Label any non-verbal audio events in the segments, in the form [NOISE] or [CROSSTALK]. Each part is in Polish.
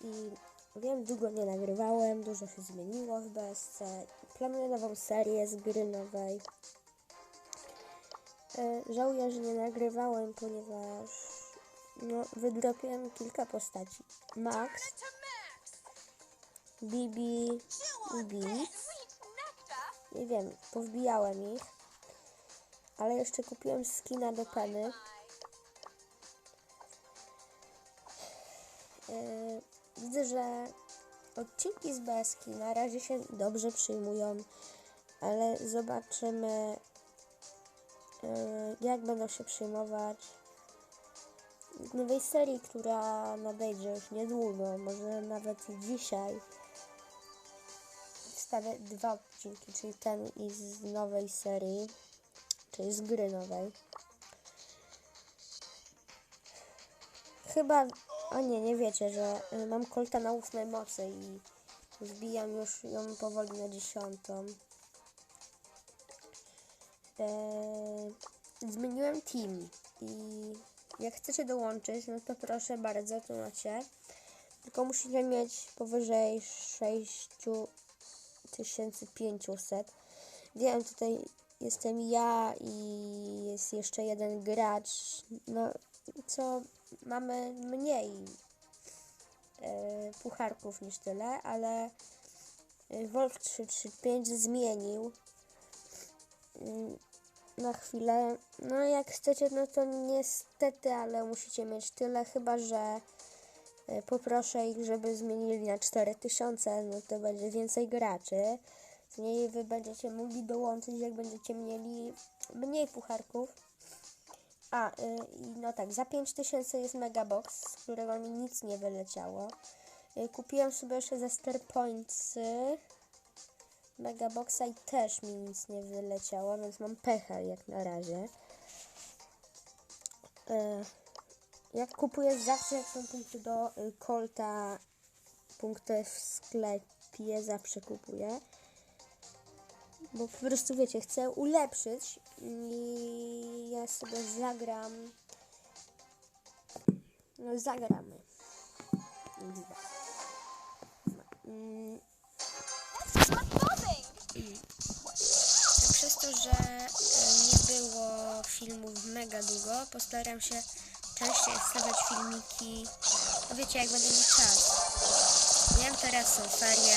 I wiem, długo nie nagrywałem, dużo się zmieniło w BSC. Planuję nową serię z gry nowej. E, żałuję, że nie nagrywałem, ponieważ no, wydropiłem kilka postaci. Max, Bibi i. Nie wiem, powbijałem ich. Ale jeszcze kupiłem skina do Penny. Widzę, że odcinki z Beski na razie się dobrze przyjmują, ale zobaczymy, yy, jak będą się przyjmować w nowej serii, która nadejdzie już niedługo, może nawet dzisiaj. Wstawię dwa odcinki, czyli ten i z nowej serii, czyli z gry nowej. Chyba, a nie, nie wiecie, że y, mam kolta na ósmej mocy i wbijam już ją powoli na dziesiątą. Eee, zmieniłem team i jak chcecie dołączyć, no to proszę bardzo, tu macie. Tylko musicie mieć powyżej 6500. Wiem, tutaj jestem ja i jest jeszcze jeden gracz, no co mamy mniej e, pucharków niż tyle, ale e, Wolf 335 zmienił mm, na chwilę. No jak chcecie, no to niestety, ale musicie mieć tyle, chyba że e, poproszę ich, żeby zmienili na 4000, no to będzie więcej graczy. Z niej wy będziecie mogli dołączyć, jak będziecie mieli mniej pucharków. A, y, i no tak, za 5000 jest Megabox, z którego mi nic nie wyleciało. Y, kupiłem sobie jeszcze ze Star Pointsy Megaboxa i też mi nic nie wyleciało, więc mam pecha jak na razie. Y, jak kupuję zawsze, jak są punkty do y, Colta, punkty w sklepie, zawsze kupuję. Bo po prostu wiecie, chcę ulepszyć i ja sobie zagram. No zagramy. Mm, Przez to, że e, nie było filmów mega długo, postaram się częściej wstawiać filmiki. No wiecie, jak będę miał czas. Wiem, teraz są ferie.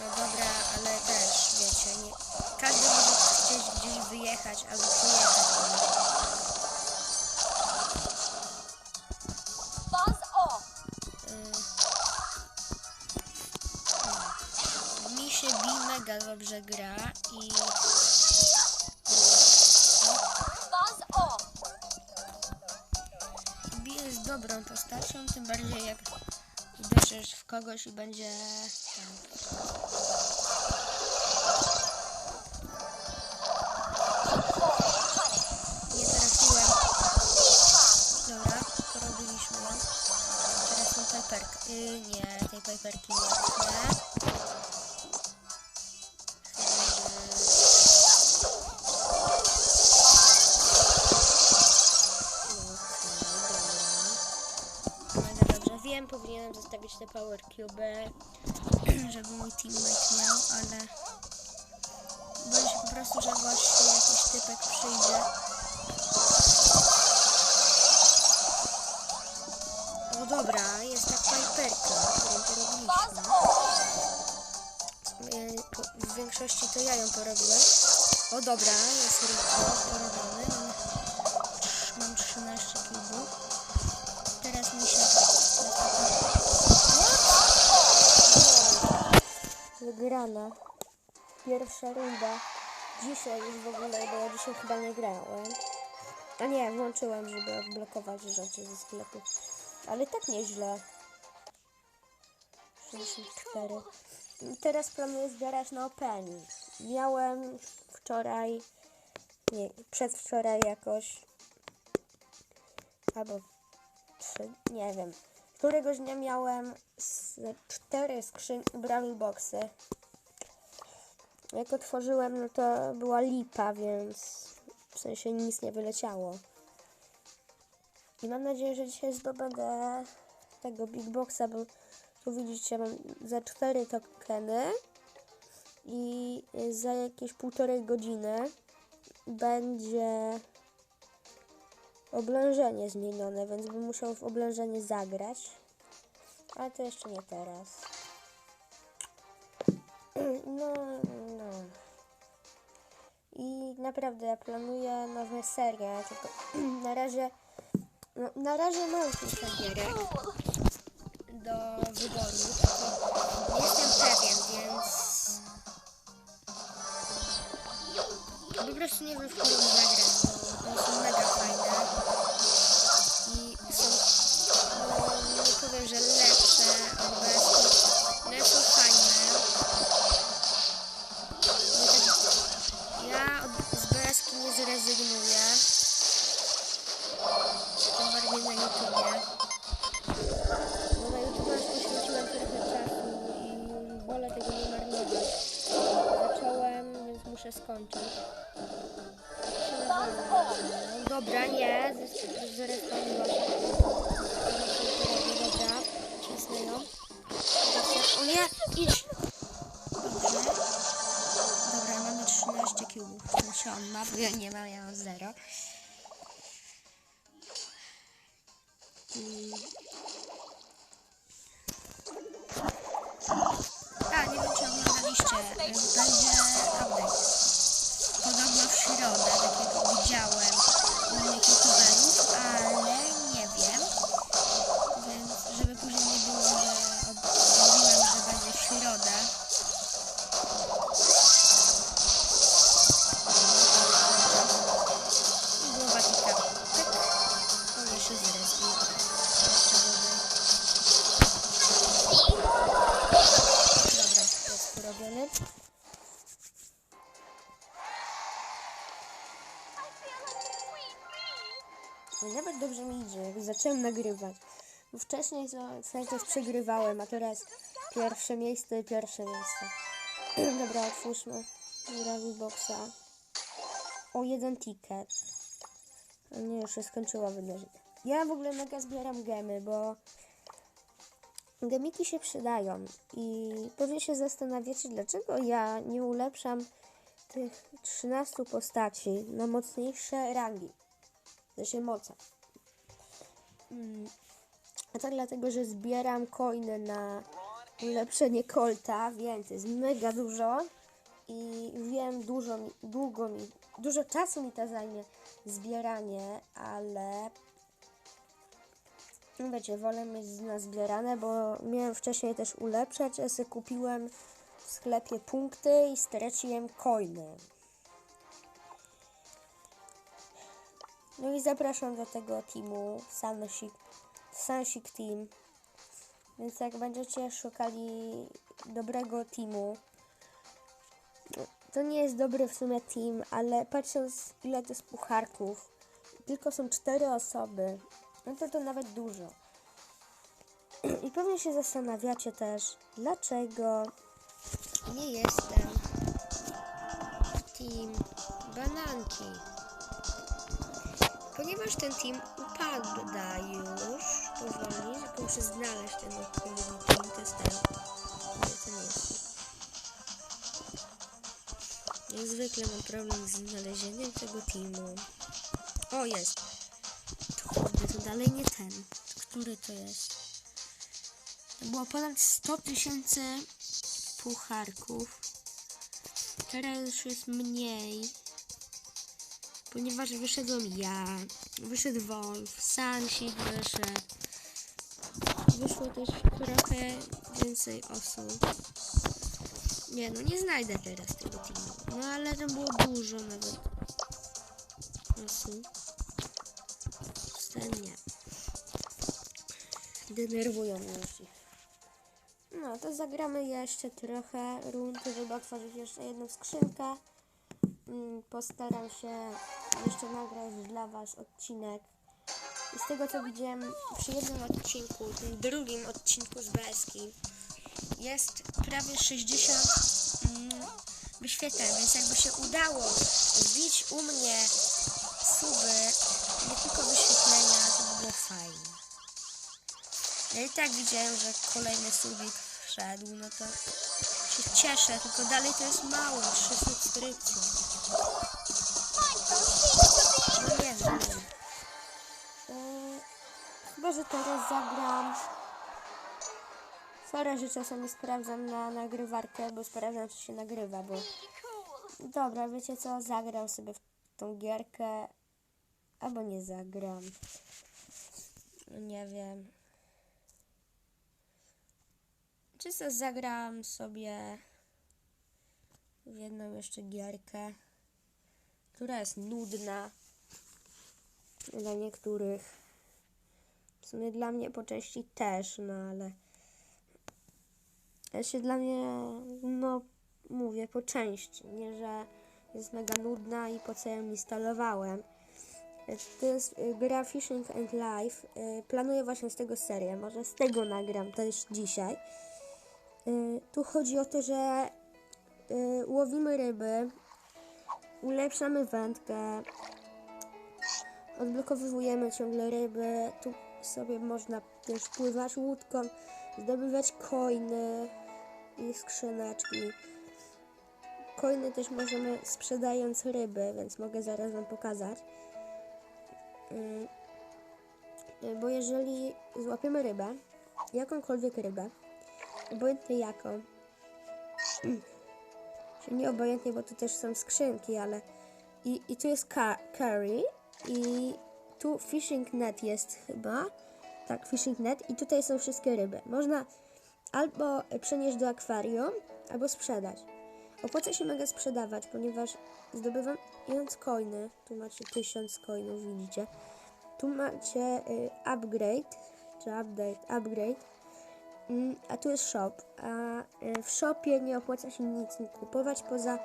No dobra, nie, każdy może chcieć gdzieś wyjechać albo pojechać. Buzz off. Y, mi się Bi mega dobrze gra i. Bi jest dobrą postacią, tym bardziej jak uderzysz w kogoś i będzie tam. Yy, nie, tej pajperki nie chcę. Dobrze. Wiem, powinienem zostawić te power cube, [CLEARS THROAT] żeby mój teammate miał, ale boję się po prostu, że właśnie jakiś typek przyjdzie. No dobra, piperka, którą porobiliśmy. Po- W większości to ja ją porobiłem. O dobra, jest Rico porobiony. Mam, mam 13 kilów. Teraz mi się... Wygrana. Pierwsza runda. Dzisiaj już w ogóle, bo ja dzisiaj chyba nie grałem. A nie, włączyłem, żeby odblokować rzeczy ze sklepu. Ale tak nieźle. 64. I Teraz planuję zbierać na Openi. Miałem wczoraj, nie, przedwczoraj jakoś, albo trzy, nie wiem. Któregoś dnia miałem z cztery skrzynki Brawl Boxy. Jak otworzyłem, no to była lipa, więc w sensie nic nie wyleciało. I mam nadzieję, że dzisiaj zdobędę tego Big Boxa, bo tu widzicie, mam za cztery tokeny i za jakieś półtorej godziny będzie oblężenie zmienione, więc bym musiał w oblężenie zagrać. Ale to jeszcze nie teraz. [CLEARS THROAT] No, no. I naprawdę ja planuję nowe serie, tylko [CLEARS THROAT] na razie no, na razie mam kilka gierek do wyboru. Nie jestem pewien, więc po prostu nie wiem, w którą zagram, bo one są mega fajne i są, no nie powiem, że wcześniej cały czas przegrywałem, a teraz pierwsze miejsce, pierwsze miejsce. [CLEARS THROAT] Dobra, otwórzmy razu boxa. O jeden ticket. Nie, już się skończyło wydarzenie. Ja w ogóle mega zbieram gemy, bo gemiki się przydają. I pewnie się zastanawiacie, dlaczego ja nie ulepszam tych 13 postaci na mocniejsze rangi. Znaczy moce. A to dlatego, że zbieram coiny na ulepszenie kolta, więc jest mega dużo i wiem, dużo, mi- długo mi, dużo czasu mi to zajmie zbieranie, ale no wiecie, wolę mieć na zbierane, bo miałem wcześniej też ulepszać, ja sobie kupiłem w sklepie punkty i straciłem coiny. No i zapraszam do tego teamu Sunshick, Sunshick Team. Więc jak będziecie szukali dobrego teamu, to nie jest dobry w sumie team, ale patrząc ile to jest pucharków, tylko są cztery osoby, no to to nawet dużo. [CLEARS THROAT] I pewnie się zastanawiacie też, dlaczego nie jestem w team bananki. Ponieważ ten team upada już muszę znaleźć ten odpowiedni to jest ten. Nie, to nie jest. Jak zwykle mam problem z znalezieniem tego teamu. O, jest. Kurde, to dalej nie ten. Który to jest? To było ponad 100 tysięcy pucharków. Teraz już jest mniej. Ponieważ wyszedłem ja, wyszedł Wolf, Sunship wyszedł. Wyszło też trochę więcej osób. Nie no, nie znajdę teraz tego teamu. No ale tam było dużo nawet osób. Ten nie. Denerwują mnie już. No, to zagramy jeszcze trochę rund, żeby otworzyć jeszcze jedną skrzynkę. Mm, Postaram się jeszcze nagrać dla Was odcinek. Z tego co widziałem przy jednym odcinku, tym drugim odcinku z Beski, jest prawie 60 mm, wyświetleń, więc jakby się udało wbić u mnie suby, nie tylko wyświetlenia, to by było fajnie. Ja i tak widziałem, że kolejny subik wszedł, no to się cieszę, tylko dalej to jest mało, trzy subskrypcje. Chyba, że teraz zagram. Sorry, że czasami sprawdzam na nagrywarkę, bo sprawdzam, czy się nagrywa, bo... Dobra, wiecie co? Zagram sobie w tą gierkę. Albo nie zagram. Nie wiem. Czysto zagram sobie w jedną jeszcze gierkę, która jest nudna dla niektórych. W sumie dla mnie po części też, no ale jeszcze dla mnie, no mówię po części, nie że jest mega nudna i po co ją instalowałem. To jest y, gra Fishing and Life. Y, Planuję właśnie z tego serię, może z tego nagram też dzisiaj. Y, Tu chodzi o to, że łowimy ryby, ulepszamy wędkę, odblokowujemy ciągle ryby. Tu sobie można też pływać łódką, zdobywać coiny i skrzyneczki. Coiny też możemy sprzedając ryby, więc mogę zaraz Wam pokazać. Ym, y, Bo jeżeli złapiemy rybę, jakąkolwiek rybę, obojętnie jaką, czyli [CLEARS THROAT] nie obojętnie, bo tu też są skrzynki, ale i, i tu jest curry i tu fishing net jest chyba, tak, fishing net. I tutaj są wszystkie ryby. Można albo przenieść do akwarium, albo sprzedać. Opłaca się mega sprzedawać, ponieważ zdobywając coiny, tu macie 1000 coinów, widzicie, tu macie y, upgrade, czy update, upgrade, mm, a tu jest shop, a y, w shopie nie opłaca się nic kupować poza y,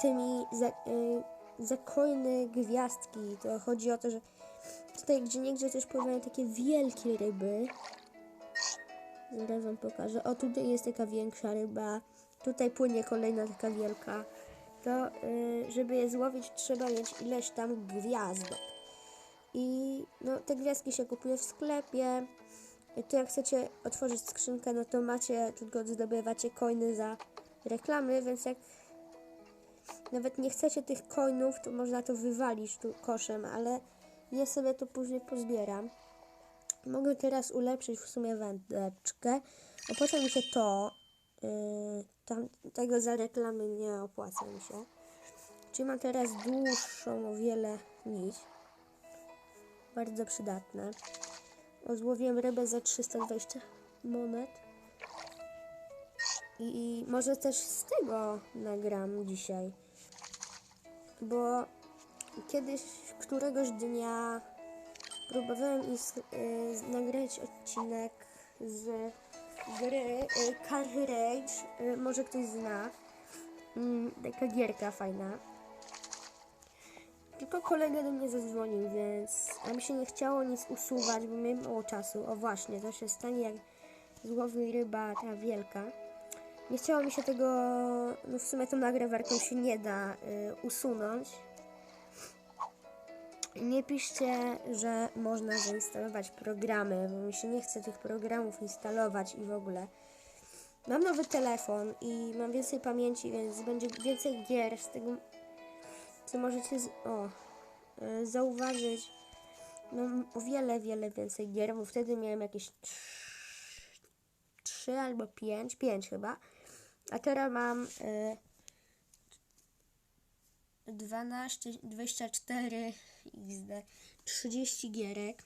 tymi za, y, za coiny gwiazdki. To chodzi o to, że tutaj gdzie niegdzie też pływają takie wielkie ryby, Zaraz wam pokażę. O, tutaj jest taka większa ryba. Tutaj płynie kolejna taka wielka. To, y, żeby je złowić, trzeba mieć ileś tam gwiazdek. I no, te gwiazdki się kupuje w sklepie. I tu jak chcecie otworzyć skrzynkę, no to macie, tylko zdobywacie coiny za reklamy, więc jak nawet nie chcecie tych coinów, to można to wywalić tu koszem, ale ja sobie to później pozbieram. Mogę teraz ulepszyć w sumie wędeczkę. Opłaca mi się to. Yy, tam, tego za reklamy nie opłaca mi się. Czyli mam teraz dłuższą o wiele nić. Bardzo przydatne. Złowiłem rybę za 320 monet. I, I może też z tego nagram dzisiaj. Bo kiedyś, któregoś dnia próbowałem is, y, nagrać odcinek z gry y, Car Rage. Y, może ktoś zna. Mm, taka gierka fajna. Tylko kolega do mnie zadzwonił, więc a mi się nie chciało nic usuwać, bo miałem mało czasu. O właśnie, to się stanie jak złowi ryba ta wielka. Nie chciało mi się tego, no w sumie tą nagrywarką się nie da y, usunąć. Nie piszcie, że można zainstalować programy, bo mi się nie chce tych programów instalować i w ogóle. Mam nowy telefon i mam więcej pamięci, więc będzie więcej gier z tego, co możecie z, o, y, zauważyć. Mam o wiele, wiele więcej gier, bo wtedy miałem jakieś 3 albo 5, 5 chyba. A teraz mam y, 12, 24 XD, 30 gierek.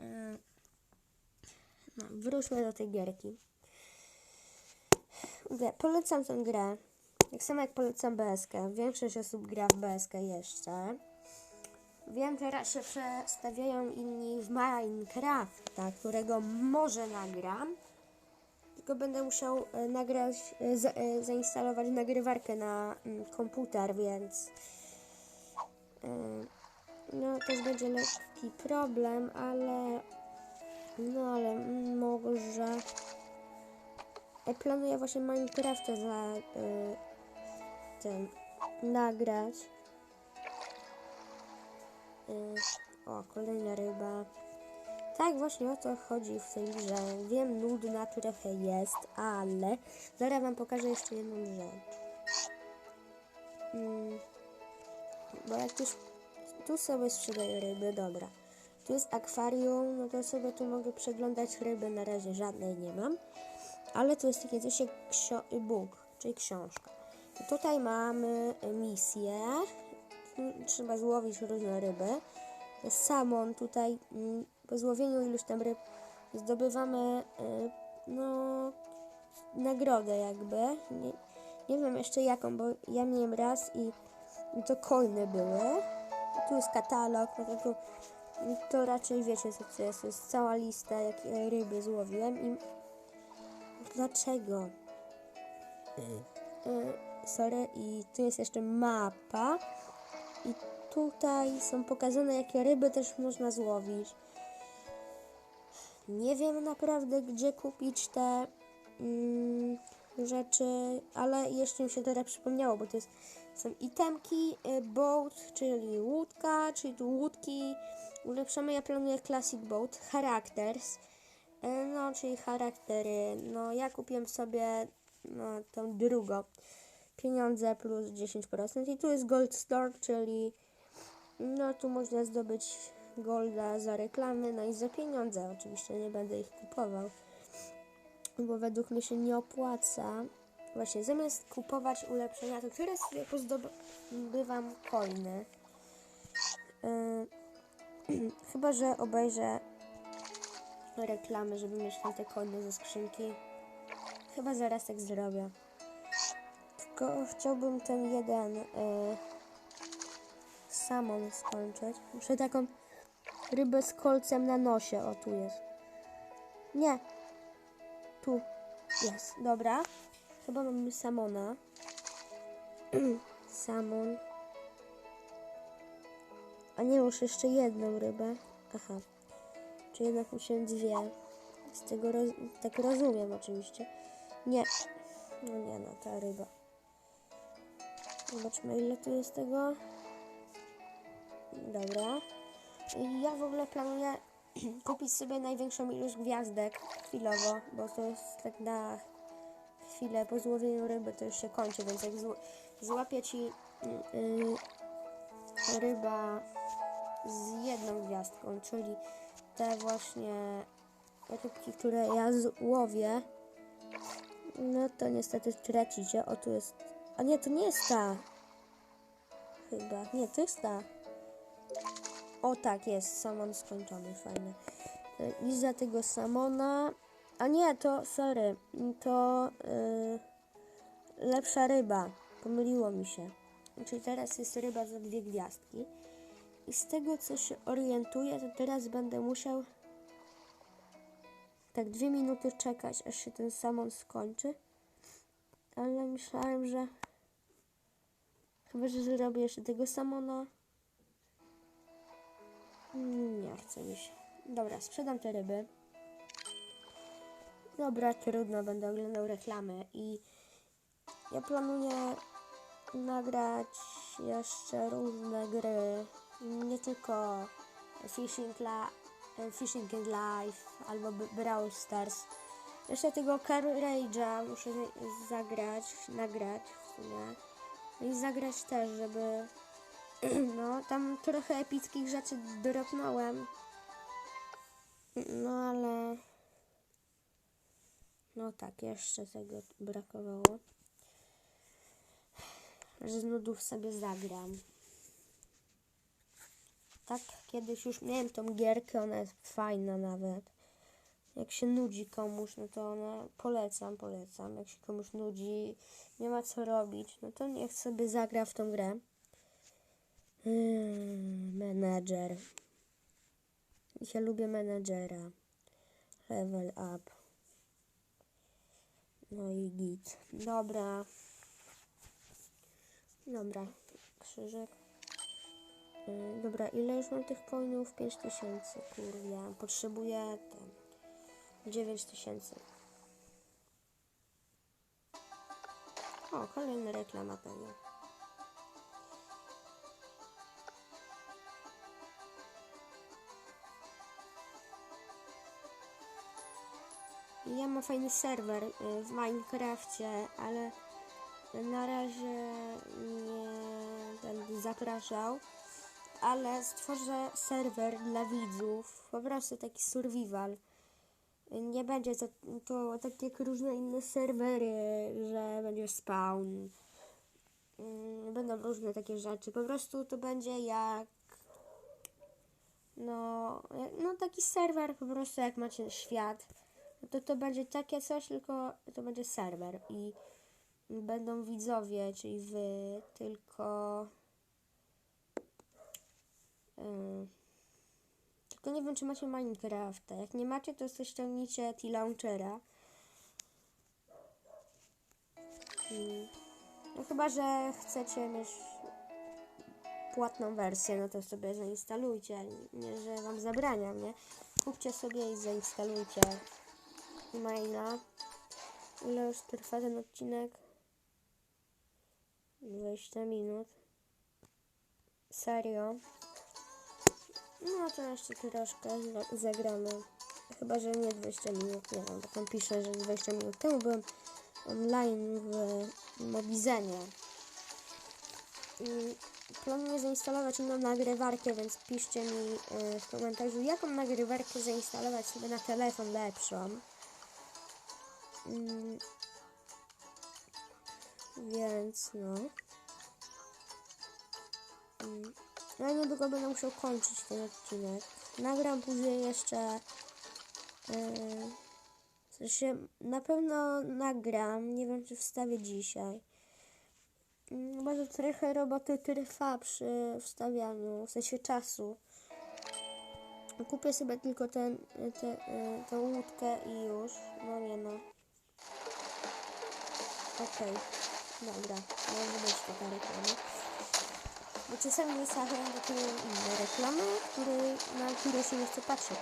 Y, No, wróćmy do tej gierki. Polecam tę grę. Tak samo jak polecam BSK. Większość osób gra w BSK jeszcze. Wiem, teraz się przestawiają inni w Minecrafta, którego może nagram. Tylko będę musiał e, nagrać, e, za, e, zainstalować nagrywarkę na mm, komputer, więc e, no też będzie lekki problem, ale no ale może e, planuję właśnie Minecrafta za e, ten nagrać. E, o, kolejna ryba. Tak właśnie o to chodzi w tej grze. Wiem, nudna trochę jest, ale zaraz wam pokażę jeszcze jedną rzecz. Mm, bo jak już tu sobie sprzedaję ryby, dobra. Tu jest akwarium, no to sobie tu mogę przeglądać ryby, na razie żadnej nie mam. Ale tu jest takie coś jak ksio- book, czyli książka. I tutaj mamy misję. Tu Trzeba złowić różne ryby. Samon tutaj mm, po złowieniu iluś tam ryb zdobywamy y, no nagrodę jakby. Nie, nie wiem jeszcze jaką, bo ja miałem raz i, i to coiny były. Tu jest katalog, no to, to raczej wiecie co to jest. To jest cała lista jak e, ryby złowiłem i dlaczego? Y, sorry, i tu jest jeszcze mapa. I tutaj są pokazane, jakie ryby też można złowić. Nie wiem naprawdę, gdzie kupić te mm, rzeczy, ale jeszcze mi się teraz przypomniało, bo to jest, są itemki, y, boat, czyli łódka, czyli łódki. Ulepszamy, ja planuję Classic Boat, Characters, y, no, czyli charaktery. No, ja kupiłem sobie no, tą drugą. Pieniądze plus 10%. I tu jest Gold Store, czyli no tu można zdobyć golda za reklamy, no i za pieniądze. Oczywiście nie będę ich kupował, bo według mnie się nie opłaca. Właśnie zamiast kupować ulepszenia, to teraz sobie pozdobywam coiny. Yy, chyba, że obejrzę reklamy, żeby mieć tam te coiny ze skrzynki. Chyba zaraz tak zrobię. Tylko chciałbym ten jeden y, samon skończyć. Muszę taką rybę z kolcem na nosie. O, tu jest. Nie. Tu. Jest. Dobra. Chyba mamy samona. [CLEARS THROAT] Samon. A nie, już jeszcze jedną rybę. Aha. Czy jednak musiałem dwie. Z tego roz... tak rozumiem oczywiście. Nie. No nie no, ta ryba. Zobaczmy ile tu jest tego. Dobra. I ja w ogóle planuję [CLEARS THROAT] kupić sobie największą ilość gwiazdek chwilowo, bo to jest tak na chwilę po złowieniu ryby to już się kończy, więc jak zł złapie ci yy, ryba z jedną gwiazdką, czyli te właśnie rybki, które ja złowię, no to niestety tracicie. O, tu jest. A nie, to nie jest ta. Chyba. Nie, to jest ta. O, tak, jest. Samon skończony. Fajny. Y, I za tego Samona. A nie, to, sorry. To yy, lepsza ryba. Pomyliło mi się. Czyli teraz jest ryba za dwie gwiazdki. I z tego, co się orientuję, to teraz będę musiał tak dwie minuty czekać, aż się ten samon skończy. Ale myślałem, że chyba, że zrobię jeszcze tego samona. Nie chce mi się. Dobra, sprzedam te ryby. Dobra, trudno, będę oglądał reklamy i ja planuję nagrać jeszcze różne gry, nie tylko Fishing, La Fishing and Life albo Brawl Stars. Jeszcze tego Car Rage'a muszę zagrać, nagrać w sumie. No i zagrać też, żeby [CLEARS THROAT] no tam trochę epickich rzeczy dropnąłem. No ale no tak, jeszcze tego brakowało. Że z nudów sobie zagram. Tak, kiedyś już miałem tą gierkę, ona jest fajna nawet. Jak się nudzi komuś, no to ona polecam, polecam. Jak się komuś nudzi, nie ma co robić, no to niech sobie zagra w tą grę. Hmm, menedżer. Ja lubię menedżera. Level up. No i git. Dobra. Dobra. Krzyżyk. Yy, dobra, ile już mam tych coinów? 5000, kurwa. Potrzebuję ten. 9000. O, kolejna reklama tego. Ja mam fajny serwer y, w Minecrafcie, ale na razie nie będę zapraszał. Ale stworzę serwer dla widzów, po prostu taki survival. Nie będzie to, to tak jak różne inne serwery, że będzie spawn. Mm, Będą różne takie rzeczy. Po prostu to będzie jak. No, no taki serwer po prostu jak macie świat. To to będzie takie coś, tylko to będzie serwer i będą widzowie, czyli wy, tylko. Yy, tylko nie wiem, czy macie Minecrafta. Jak nie macie, to sobie ściągnijcie T-Launchera. Mm. No chyba, że chcecie mieć płatną wersję, no to sobie zainstalujcie. Nie, że wam zabraniam, nie? Kupcie sobie i zainstalujcie maila. Ile już trwa ten odcinek? 20 minut. Serio? No to jeszcze troszkę za- zagramy. Chyba, że nie 20 minut, nie wiem, bo tam pisze, że 20 minut temu byłem online w Mobizenie. I Planuję zainstalować inną nagrywarkę, więc piszcie mi y, w komentarzu, jaką nagrywarkę zainstalować sobie na telefon lepszą. Mm, Więc no. Mm, i niedługo będę musiał kończyć ten odcinek. Nagram później jeszcze. Yy, w sensie na pewno nagram. Nie wiem, czy wstawię dzisiaj. Mm, Może trochę roboty trwa przy wstawianiu, w sensie czasu. Kupię sobie tylko ten, te, y, tę łódkę i już. No nie no. Okej, dobra, może być taka reklama. Bo czasami stawiają takie inne reklamy, który, na które się nie chce patrzeć.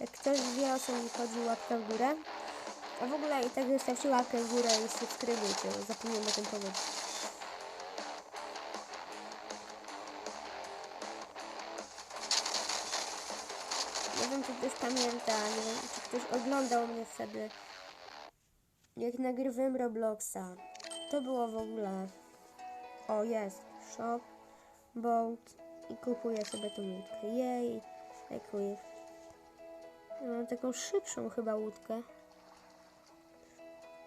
Jak ktoś wie o co mi chodzi, łapka w górę. A w ogóle i tak zostawcie łapkę w górę i subskrybujcie, zapomniałem o tym powiedzieć. Nie wiem, czy ktoś pamięta, nie wiem, czy ktoś oglądał mnie wtedy, jak nagrywałem Robloxa. To było w ogóle... O, jest. Shop, boat i kupuję sobie tą łódkę. Jej, dziękuję. Mam taką szybszą chyba łódkę.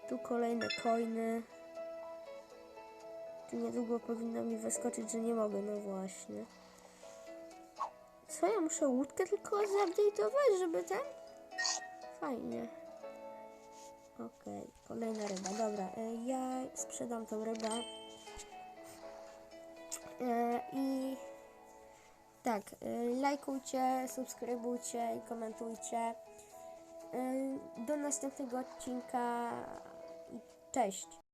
Tu kolejne coiny. Tu niedługo powinno mi wyskoczyć, że nie mogę, no właśnie. Co, ja muszę łódkę tylko zupdate'ować, żeby ten? Fajnie. Okej, kolejna ryba, dobra. e, Ja sprzedam tą rybę. E, I tak, e, lajkujcie, subskrybujcie i komentujcie. Do następnego odcinka cześć.